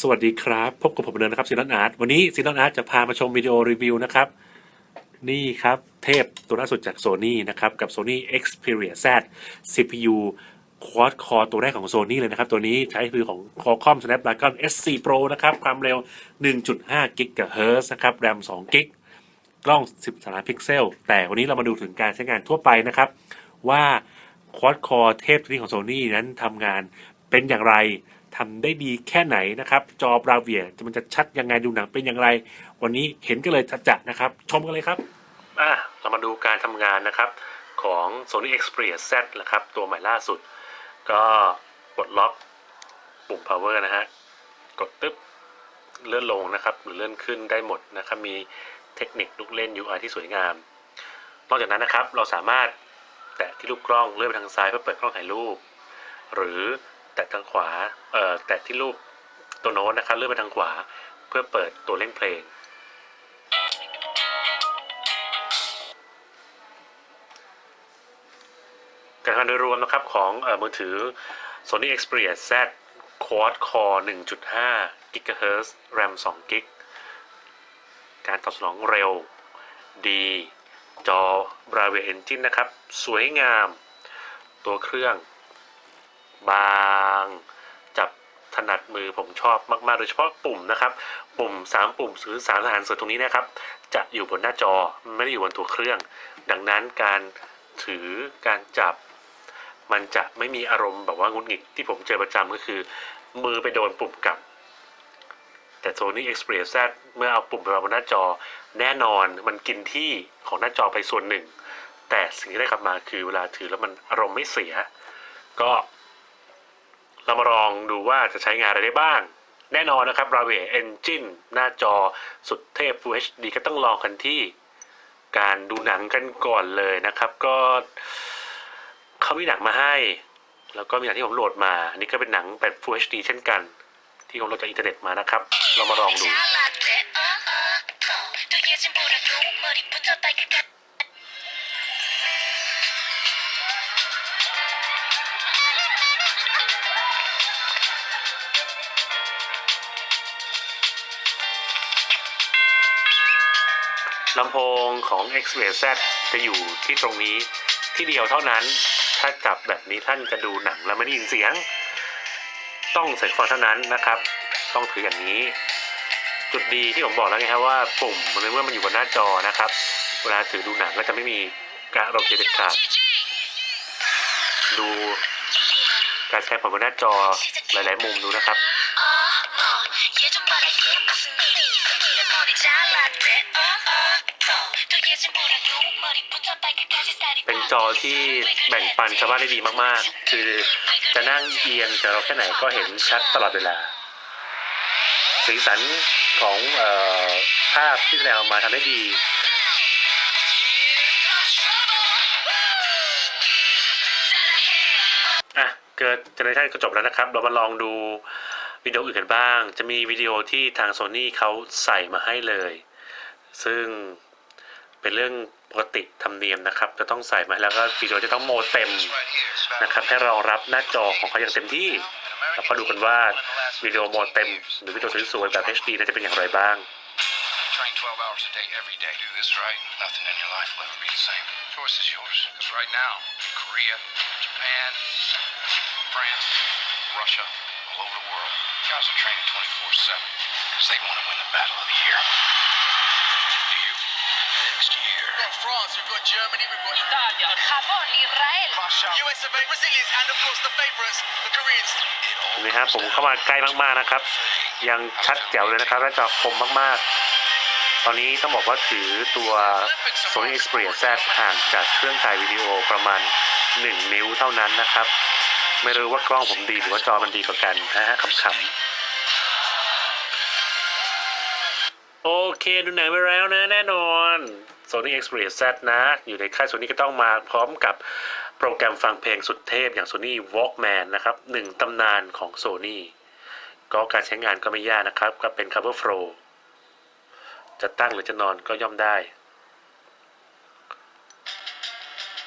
สวัสดีครับ พบกับผมเดินนะครับซีนอนอาร์ตวันนี้ซีนอนอาร์ตจะพามาชมวิดีโอรีวิวนะครับ นี่ครับ เทพตัวล่าสุดจาก Sony นะครับ กับ Sony Xperia Z CPU Quad Core ตัวแรกของ Sony เลยนะครับ ตัวนี้ใช้ CPU ของ Qualcomm Snapdragon S4 Pro นะครับ ความเร็ว 1.5 GHz นะครับ RAM 2 g b กล้อง10ล้านพิกเซล แต่วันนี้เรามาดูถึงการใช้งานทั่วไปนะครับ ว่า Quad Core เทพตัวนี้ของ Sony นั้นทำงานเป็นอย่างไร ทำได้ดีแค่ไหนนะครับ จอบราเวียจะมันจะชัดยังไงดูหนังเป็นอย่างไร วันนี้เห็นกันเลยจัดๆนะครับ ชมกันเลยครับอะเรามาดูการทำงานนะครับ ของ Sony Xperia Z นะครับ ตัวใหม่ล่าสุด ก็กดล็อกปุ่ม power นะฮะกดตึ๊บเลื่อนลงนะครับ หรือเลื่อนขึ้นได้หมดนะครับ มีเทคนิคลูกเล่น UI ที่สวยงาม นอกจากนั้นนะครับเราสามารถแตะที่รูปกล้องเลื่อนไปทางซ้ายเพื่อเปิดกล้องถ่ายรูป หรือ ตะทางขวาเอ่อแตะที่รูปตัวโน้ตนะครับเลื่อนไปทางขวา เพื่อเปิดตัวเล่นเพลง การทำงานโดยรวมนะครับของเออมือถือ Sony Xperia Z Quad Core 1.5 GHz RAM 2 g b การตอบสนองเร็ว ดี จอ Bravia Engine นะครับ สวยงาม ตัวเครื่อง บาง จับถนัดมือผมชอบมากๆ โดยเฉพาะปุ่มนะครับ ปุ่ม 3 ปุ่มหรือสามทหารเสือตรงนี้นะครับ จะอยู่บนหน้าจอไม่ได้อยู่บนตัวเครื่อง ดังนั้นการถือการจับ มันจะไม่มีอารมณ์แบบว่างุนงิดที่ผมเจอประจำก็คือ มือไปโดนปุ่มกลับแต่ Sony Xperia Z เมื่อเอาปุ่มไปวางบนหน้าจอ แน่นอนมันกินที่ของหน้าจอไปส่วนหนึ่ง แต่สิ่งที่ได้กลับมาคือเวลาถือแล้วมันอารมณ์ไม่เสีย ก็ เรามาลองดูว่าจะใช้งานอะไรได้บ้าง แน่นอนนะครับ Bravia Engine หน้าจอสุดเทพ Full HD ก็ต้องลองกันที่การดูหนังกันก่อนเลยนะครับ ก็เขามีหนังมาให้ แล้วก็มีหนังที่ผมโหลดมาอันนี้ก็เป็นหนังแบบ Full HD เช่นกัน ที่ผมโหลดจากอินเทอร์เน็ตมานะครับ เรามาลองดู ลำโพงของ x r a y Z จะอยู่ที่ตรงนี้ที่เดียวเท่านั้น ถ้าจับแบบนี้ท่านจะดูหนังแล้วไม่ได้ยินเสียง ต้องใส่ฟังเท่านั้นนะครับ ต้องถืออย่างนี้ จุดดีที่ผมบอกแล้วไงครับว่าปุ่มมันเมื่อมันอยู่บนหน้าจอนะครับ เวลาถือดูหนังก็จะไม่มีการอารมณ์เสียเด็ดขาดดูการแสดงผลบนหน้าจอหลาย ๆ มุมดูนะครับ 얘좀 봐라 얘 무슨 일이 있어 내 머리 잘랐대 어, 어, 어. 또 예진보다 도 머리 붙었다 이까지 살이 เป็นจอที่แบ่งปันชาวบ้านได้ดีมาก ๆ คือจะนั่งเอียงจะเราแค่ไหนก็เห็นชัดตลอดเวลา สีสันของเออภาพที่แสดงออกมาทำได้ดี อ่ะ เกิดเจเนอเรชันก็จบแล้วนะครับ เรามาลองดู วิดีโออื่นกันบ้าง จะมีวิดีโอที่ทางโซนี่เขาใส่มาให้เลย ซึ่งเป็นเรื่องปกติธรรมเนียมนะครับ จะต้องใส่มาแล้วก็วิดีโอจะต้องโหมดเต็มนะครับให้รองรับหน้าจอของเขาอย่างเต็มที่แล้วก็ดูกันว่าวิดีโอโมดเต็ม หรือวิดีโอสวยๆแบบ HD นั้นจะเป็นอย่างไรบ้าง Train 12 hours a day, every day. Do this right, nothing in your life will ever be the same. Choice is yours. Because right now, Korea, Japan, France, Russia, over the world, guys are training 24 7 because they want to win the battle of the year. Do you? Next year. We've got France, we've got Germany, we've got Italia Japón Israel Russia, US of A, Brazilians, and of course the favourites, the Koreans. It all เห็นไหมครับผมเข้ามาใกล้มากๆนะครับ ยังชัดแจ๋วเลยนะครับหน้าจอคมมากๆ ตอนนี้ต้องบอกว่าถือตัว Sony Xperia Z ห่างจากเครื่องถ่ายวิดีโอประมาณ 1 นิ้วเท่านั้นนะครับ ไม่รู้ว่ากล้องผมดีหรือว่าจอมันดีกว่ากันนะฮะขำๆ โอเค ดูหนังไปแล้วนะ แน่นอน Sony Xperia Z นะ อยู่ในค่าย Sony ก็ต้องมาพร้อมกับโปรแกรมฟังเพลงสุดเทพอย่าง Sony Walkman นะครับหนึ่งตำนานของ Sony ก็การใช้งานก็ไม่ยากนะครับ ก็เป็น Cover Flow จะตั้งหรือจะนอนก็ย่อมได้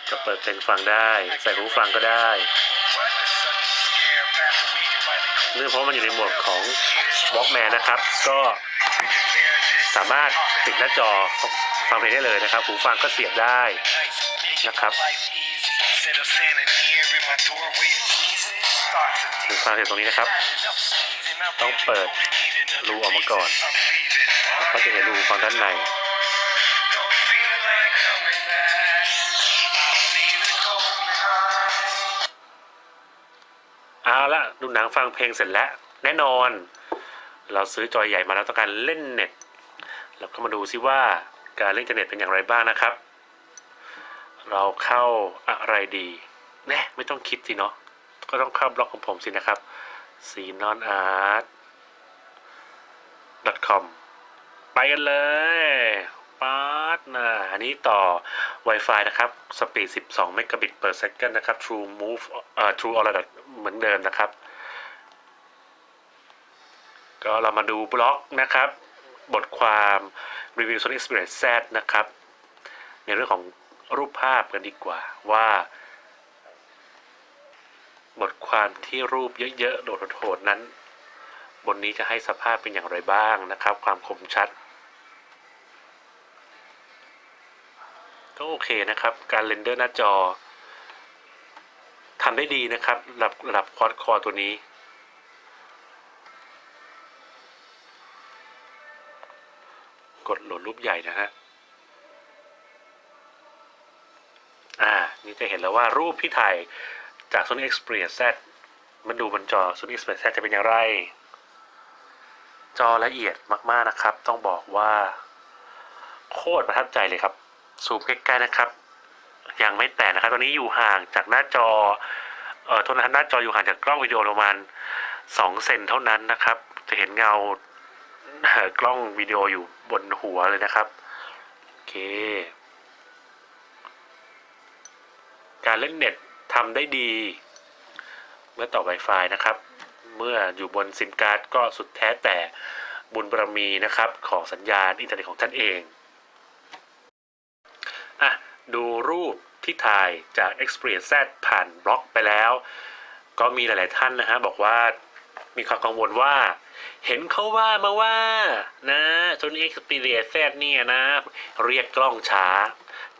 ก็เปิดเพลงฟังได้ ใส่หูฟังก็ได้ เนื่องเพราะมันอยู่ในหมวดของ Walkman นะครับ ก็สามารถติดหน้าจอฟังเพลงได้เลยนะครับ หูฟังก็เสียบได้นะครับหูฟังเสียบตรงนี้นะครับ ต้องเปิดรูออกมาก่อนแล้วก็จะเห็นรูฟังด้านใน ละดูหนังฟังเพลงเสร็จแล้ว แน่นอน เราซื้อจอใหญ่มาแล้วต้องการเล่นเน็ตเราก็มาดูซิว่าการเล่นเน็ตเป็นอย่างไรบ้างนะครับ เราเข้าอะไรดีแน่ไม่ต้องคิดสิเนาะก็ต้องเข้าบล็อกของผมสินะครับ c n o n a r t com ไปกันเลยป๊าดนะอันนี้ต่อ Wi-Fi นะครับ สปีด 12 Mbit per second นนะครับ True Move เอ่อ True OLED เหมือนเดิมนะครับ ก็เรามาดูบล็อกนะครับ บทความรีวิว Sony Experience Z นะครับ ในเรื่องของรูปภาพกันดีกว่าว่า บทความที่รูปเยอะๆ โดดโหดๆนั้น บนนี้จะให้สภาพเป็นอย่างไรบ้างนะครับ ความคมชัด ก็โอเคนะครับ การเรนเดอร์หน้าจอ ทำได้ดีนะครับระดับระดับคอร์ดคอตัวนี้ กดโหลดรูปใหญ่นะฮะอ่า นี่จะเห็นแล้วว่ารูปที่ถ่ายจาก Sony Xperia Z มันดูบนจอ Sony Xperia Z จะเป็นอย่างไร จอละเอียดมาก ๆ นะครับ ต้องบอกว่า โคตรประทับใจเลยครับ ซูมใกล้ ๆ นะครับ ยังไม่แตะนะครับ ตอนนี้อยู่ห่างจากหน้าจอเอ่อโทษนะครับหน้าจออยู่ห่างจากกล้องวิดีโอประมาณ2เซนเท่านั้นนะครับ จะเห็นเงากล้องวิดีโออยู่บนหัวเลยนะครับ โอเค การเล่นเน็ตทำได้ดี เมื่อต่อ Wi-Fi นะครับ เมื่ออยู่บนซิมการ์ดก็สุดแท้แต่บุญบารมีนะครับ ของสัญญาณอินเทอร์เน็ตของท่านเอง ดูรูปที่ถ่ายจาก Experience Z ผ่านบล็อกไปแล้ว ก็มีหลาย ๆ ท่านนะฮะบอกว่ามีความกังวลว่า เห็นเขาว่ามาว่านะจน Experience Z เนี่ยนะ เรียกกล้องช้า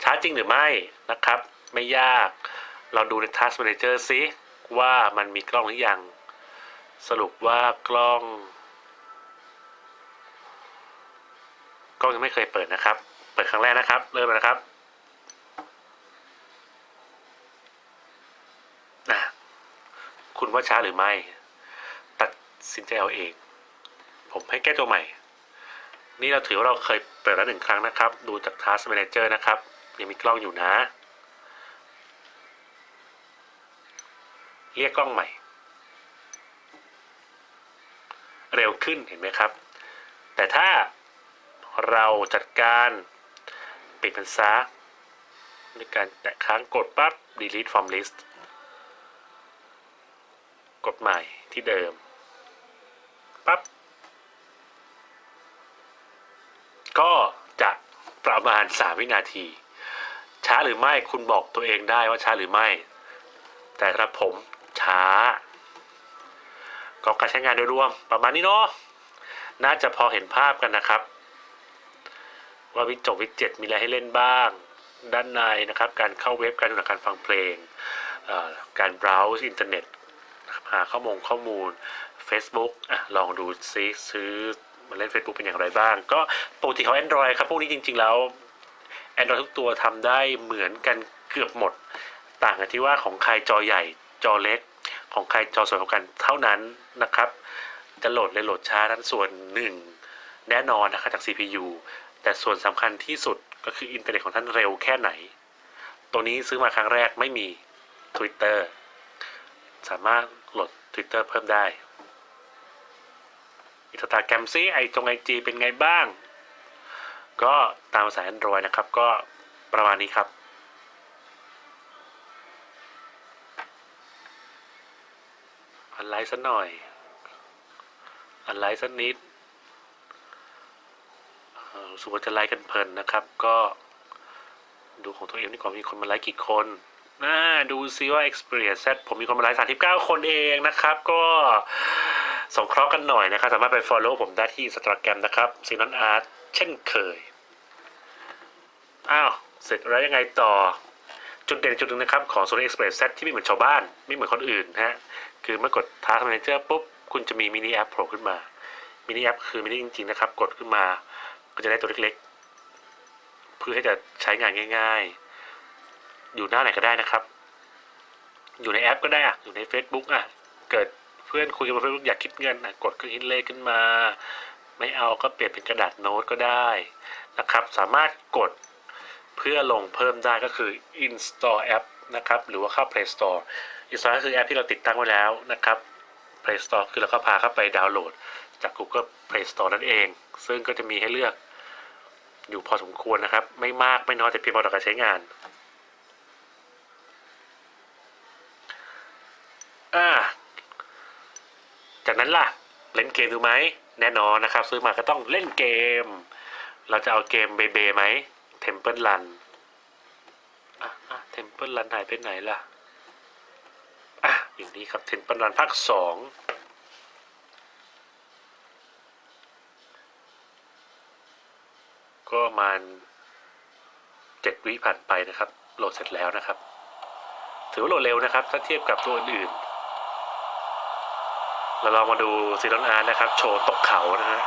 ช้าจริงหรือไม่นะครับ ไม่ยากเราดูใน Task Manager ซิว่ามันมีกล้องหรือยัง สรุปว่ากล้อง กล้องยังไม่เคยเปิดนะครับ เปิดครั้งแรกนะครับ เริ่มนะครับอะ คุณว่าช้าหรือไม่ ตัดสินใจเอาเอง ผมให้แก้ตัวใหม่ นี่เราถือว่าเราเคยเปิดแล้วหนึ่งครั้งนะครับ ดูจาก Task Manager นะครับ ยังมีกล้องอยู่นะ เรียกกล้องใหม่ เร็วขึ้นเห็นไหมครับ แต่ถ้าเราจัดการปิดมันซะด้วยการแตะค้างกดปั๊บ delete from list กดใหม่ที่เดิมปั๊บก็จะประมาณ 3 วินาที ช้าหรือไม่คุณบอกตัวเองได้ว่าช้าหรือไม่ แต่สำหรับผมช้า ก็การใช้งานโดยรวมประมาณนี้เนาะน่าจะพอเห็นภาพกันนะครับ ว่าวิจงวิจเจ็ตมีอะไรให้เล่นบ้าง ด้านในนะครับ การเข้าเว็บการดูหนังการฟังเพลง การ browse อินเทอร์เน็ต หาข้อมูลข้อมูล Facebook อะลองดูซิซื้อมาเล่น Facebook เป็นอย่างไรบ้าง ก็ปกติเของ Android ครับ พวกนี้จริง ๆ แล้ว Android ทุกตัวทำได้เหมือนกันเกือบหมด ต่างกันที่ว่าของใครจอใหญ่จอเล็ก ของใครจอสวยกว่ากันเท่านั้นนะครับ จะโหลดเลยโหลดช้านั้นส่วนหนึ่งแน่นอนนะครับจาก CPU แต่ส่วนสำคัญที่สุดก็คืออินเทอร์เน็ตของท่านเร็วแค่ไหน ตัวนี้ซื้อมาครั้งแรกไม่มี Twitter สามารถ โหลด Twitter เพิ่มได้อินสตาแกรมซิไอจงไอจีเป็นไงบ้าง ก็ตามภาษา Android นะครับ ก็ประมาณนี้ครับอันไลค์สักหน่อย อันไลค์สักนิดรู้สึกว่าจะไลค์กันเพลินนะครับ ก็ดูของตัวเองดีกว่ามีคนมาไลค์กี่คน อ่าดูซิว่า Xperia Z ผมมีคนมาไลฟ์39 คนเองนะครับ ก็สงเคราะห์กันหน่อยนะครับ สามารถไป follow ผมได้ที่ Instagram นะครับซีนอนอาร์ตเช่นเคย อ้าว เสร็จแล้วยังไงต่อ จุดเด่นจุดหนึ่งนะครับ ของ Sony Xperia Z ที่ไม่เหมือนชาวบ้าน ไม่เหมือนคนอื่นนะฮะ คือเมื่อกด Task Manager ปุ๊บ คุณจะมีมินิแอปโผล่ขึ้นมา มินิแอปคือมินิจริงๆนะครับ กดขึ้นมา ก็จะได้ตัวเล็กๆ เพื่อให้จะใช้งานง่าย ๆ อยู่หน้าไหนก็ได้นะครับ อยู่ในแอปก็ได้อะอยู่ใน Facebook อะ เกิดเพื่อนคุยกันบนเฟซบุ๊กอยากคิดเงินอะกดเครื่องคิดเลขขึ้นมา ไม่เอาก็เปลี่ยนเป็นกระดาษโน้ตก็ได้นะครับ สามารถกดเพื่อลงเพิ่มได้ก็คือ install app นะครับ หรือว่าเข้า Play Store install ก็คือแอปที่เราติดตั้งไว้แล้วนะครับ Play Store คือเราก็พาเข้าไปดาวน์โหลด จาก Google Play Store นั่นเอง ซึ่งก็จะมีให้เลือกอยู่พอสมควรนะครับ ไม่มากไม่น้อยแต่เพียงพอต่อการใช้งาน อ่า จากนั้นล่ะ เล่นเกมดูไหม แน่นอนนะครับ ซื้อมาก็ต้องเล่นเกม เราจะเอาเกมเบเบไหม Temple Run อะอะ Temple Run หายไปไหนล่ะ อะ อยู่นี่ครับ Temple Run ภาคสองก็ประมาณเจ็ดวิผ่านไปนะครับ โหลดเสร็จแล้วนะครับ ถือว่าโหลดเร็วนะครับ ถ้าเทียบกับตัวอื่นๆ เราลองมาดูซีรอนอาร์นะครับ โชว์ตกเขานะฮะ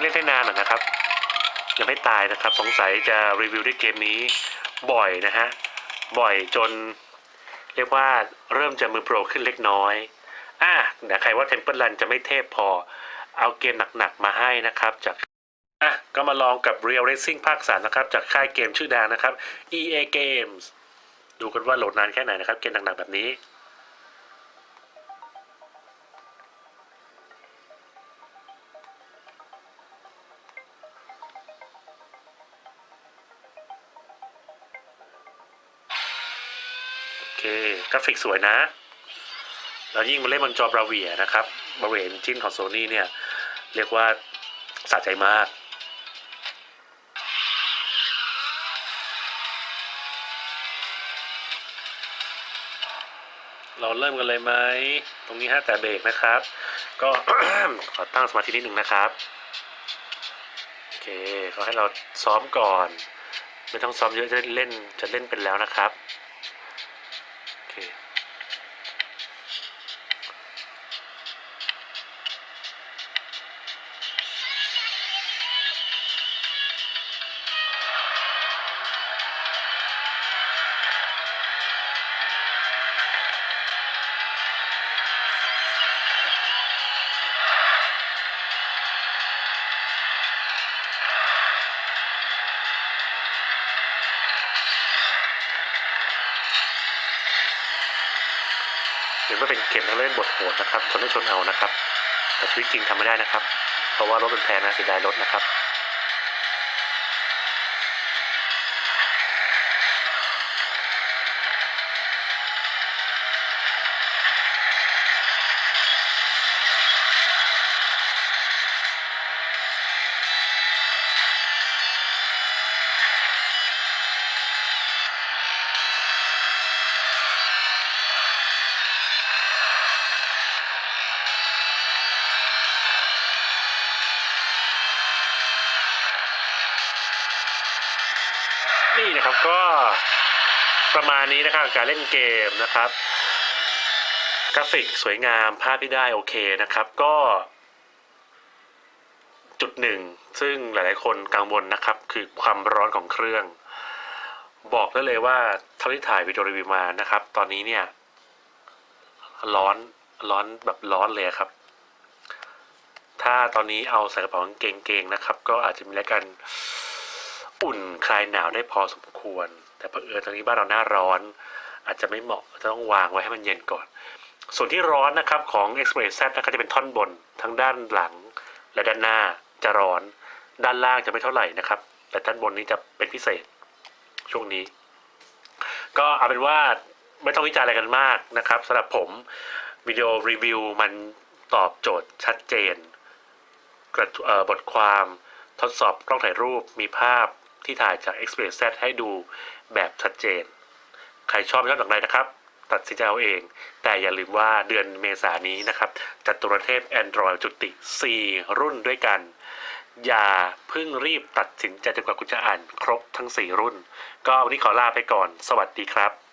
เล่นได้นานเหรอนะครับยังไม่ตายนะครับ สงสัยจะรีวิวด้วยเกมนี้บ่อยนะฮะ บ่อยจน เรียกว่าเริ่มจะมือโปรขึ้นเล็กน้อย อะเดี๋ยวใครว่า Temple Run จะไม่เทพพอ เอาเกมหนักๆมาให้นะครับ จากอะก็มาลองกับ Real Racing ภาคสามนะครับ จากค่ายเกมชื่อดังนะครับ EA Games ดูกันว่าโหลดนานแค่ไหนนะครับ เกมหนักๆแบบนี้ ฟิกสวยนะ แล้วยิ่งมาเล่นบนจอบราเวียนะครับบราเวียจิ้นของโซนี่เนี่ย เรียกว่าสะใจมากเราเริ่มกันเลยไหม ตรงนี้ฮะแต่เบรกนะครับ ก็ ขอตั้งสมาธินิดหนึ่งนะครับ โอเคเขาให้เราซ้อมก่อน ไม่ต้องซ้อมเยอะจะเล่นจะเล่นเป็นแล้วนะครับ โอเข็นว่าเป็นเกมนักเล่นบทโหดนะครับชนให้ชนเอานะครับแต่ชีวิตจริงทำไม่ได้นะครับ เพราะว่ารถเป็นแพงนะเสียดายรถนะครับ นะครับก็ประมาณนี้นะครับการเล่นเกมนะครับ กราฟิกสวยงามภาพที่ได้โอเคนะครับก็ จุดหนึ่งซึ่งหลายๆคนกังวลนะครับ คือความร้อนของเครื่อง บอกได้เลยว่าเท่าที่ถ่ายวิดีโอรีวิวมานะครับ ตอนนี้เนี่ย ร้อนร้อนแบบร้อนเลยครับ ถ้าตอนนี้เอาใส่กระเป๋ากางเกงๆนะครับ ก็อาจจะมีและกัน อุ่นคลายหนาวได้พอสมควร แต่เผอิญตอนนี้บ้านเราหน้าร้อน อาจจะไม่เหมาะจะต้องวางไว้ให้มันเย็นก่อน ส่วนที่ร้อนนะครับของ Express Z นะครับจะเป็นท่อนบนทั้งด้านหลัง และด้านหน้าจะร้อน ด้านล่างจะไม่เท่าไหร่นะครับ แต่ด้านบนนี้จะเป็นพิเศษช่วงนี้ ก็เอาเป็นว่าไม่ต้องวิจารณ์อะไรกันมากนะครับสำหรับผมวิดีโอรีวิวมันตอบโจทย์ชัดเจนกระทูเออบทความทดสอบกล้องถ่ายรูปมีภาพ ที่ถ่ายจาก Express Z ให้ดูแบบชัดเจน ใครชอบไม่ชอบอย่างไรนะครับ ตัดสินใจเอาเอง แต่อย่าลืมว่าเดือนเมษานนี้นะครับจัตุรเทพ Android จุติ 4 รุ่นด้วยกัน อย่าเพิ่งรีบตัดสินใจจนกว่าคุณจะอ่านครบทั้ง 4 รุ่น ก็วันนี้ขอลาไปก่อน สวัสดีครับ